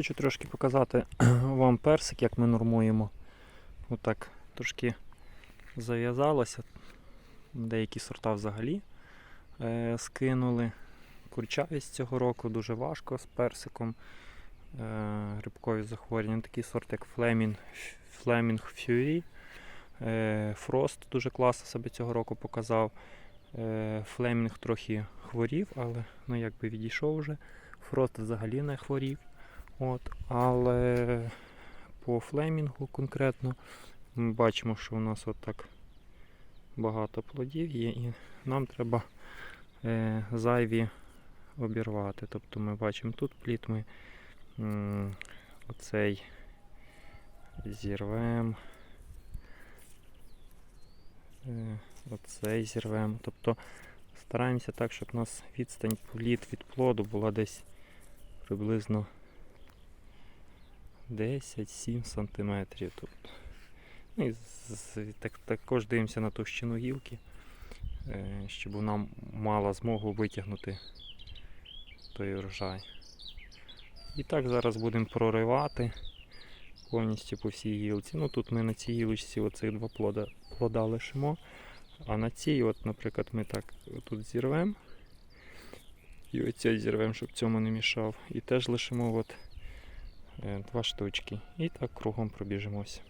Хочу трошки показати вам персик, як ми нормуємо. Отак трошки зав'язалося. Деякі сорта взагалі е, скинули. Курчавість цього року дуже важко з персиком. Е, грибкові захворювання. Такий сорт, як Fleming, Fleming Fury. Е, Frost дуже класно себе цього року показав. Е, Флемінг трохи хворів, але ну, якби відійшов вже. Фрост взагалі не хворів. От, але по флемінгу конкретно ми бачимо, що у нас отак багато плодів є, і нам треба е, зайві обірвати. Тобто ми бачимо тут плід, ми м, оцей зірвемо. Е, оцей зірвемо. Тобто стараємося так, щоб у нас відстань плід від плоду була десь приблизно 10-7 сантиметрів. Тобто. Ну, і так, також дивимося на товщину гілки, е, щоб вона мала змогу витягнути той врожай. І так зараз будемо проривати повністю по всій гілці. Ну тут ми на цій гілочці оцих два плода, плода лишимо. А на цій, от, наприклад, ми так тут зірвемо. І оцей зірвемо, щоб цьому не мішав. І теж лишимо от, два штучки. І так кругом пробіжимося.